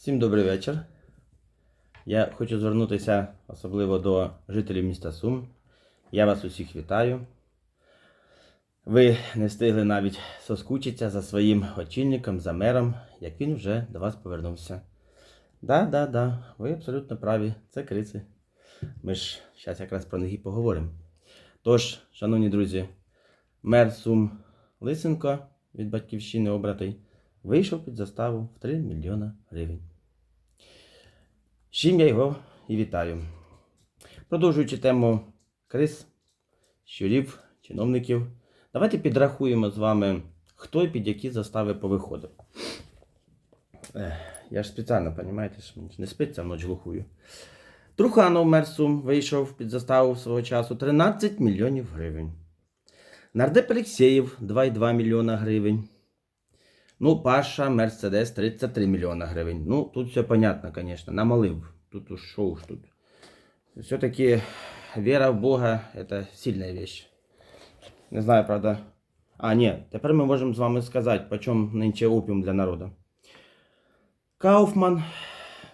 Всім добрий вечір. Я хочу звернутися особливо до жителів міста Сум. Я вас усіх вітаю. Ви не встигли навіть соскучитися за своїм очільником, за мером, як він вже до вас повернувся. Да, да, да, ви абсолютно праві, це криси. Ми ж зараз якраз про них і поговоримо. Тож, шановні друзі, мер Сум Лисенко від батьківщини обратий вийшов під заставу в 3 мільйона гривень. Чим я його і вітаю. Продовжуючи тему крис, щурів, чиновників, давайте підрахуємо з вами, хто і під які застави повиходив. Я ж спеціально, розумієте, що мені не спиться вночі глухую. Труханов Мерсум вийшов під заставу свого часу 13 мільйонів гривень. Нардеп Алексєєв 2,2 мільйона гривень. Ну, Паша, Мерседес 33 мільйона гривень. Ну, тут все понятно, конечно, намалив. Тут уж шо уж тут. Все-таки вера в Бога это сильная вещь. Не знаю, правда. А, ні, тепер ми можемо з вами сказати, по чому нинче опіум для народу. Кауфман,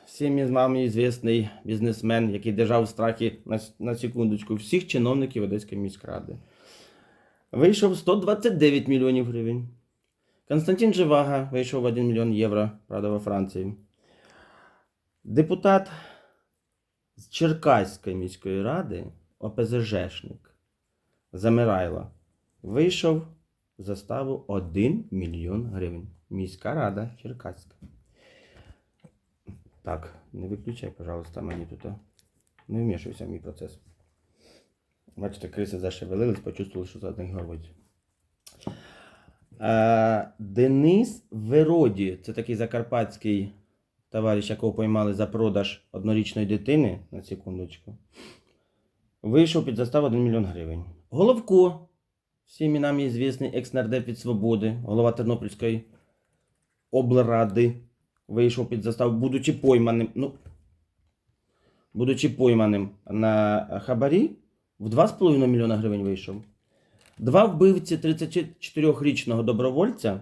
всім з вами звісний бізнесмен, який держав в страхі на, на секундочку всіх чиновників Одеської міськради. Вийшов 129 мільйонів гривень. Константин Живага вийшов в 1 мільйон євро, правда, во Франції. Депутат з Черкаської міської ради, ОПЗЖшник Замирайло, вийшов заставу 1 мільйон гривень. Міська рада Черкаська. Так, не виключай, пожалуйста, мені тут. Не вмішуйся в мій процес. Бачите, криси зашевелились, почувствували, що за них говорить. Е, Денис Вероді, це такий закарпатський товариш, якого поймали за продаж однорічної дитини, на секундочку, вийшов під заставу 1 мільйон гривень. Головко, всім нам звісний екс-нардеп від Свободи, голова Тернопільської облради, вийшов під заставу, будучи пойманим. Ну, будучи пойманим на хабарі, в 2,5 мільйона гривень вийшов. Два вбивці 34-річного добровольця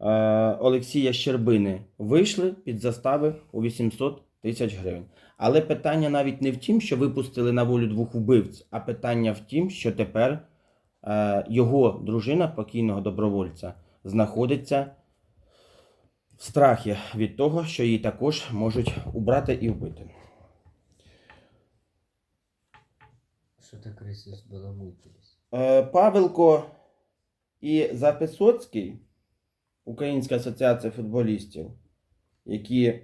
е, Олексія Щербини вийшли під застави у 800 тисяч гривень. Але питання навіть не в тім, що випустили на волю двох вбивць, а питання в тім, що тепер е, його дружина покійного добровольця знаходиться в страхі від того, що її також можуть убрати і вбити. Что-то крысы сбаламутились. Е, Павелко і Записоцький, Українська асоціація футболістів, які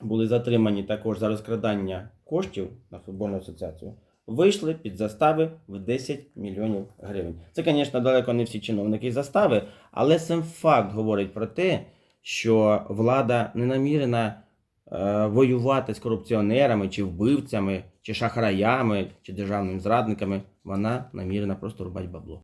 були затримані також за розкрадання коштів на футбольну асоціацію, вийшли під застави в 10 мільйонів гривень. Це, звісно, далеко не всі чиновники застави, але сам факт говорить про те, що влада не намірена е, воювати з корупціонерами, чи вбивцями, чи шахраями, чи державними зрадниками. Вона намірена просто рубати бабло.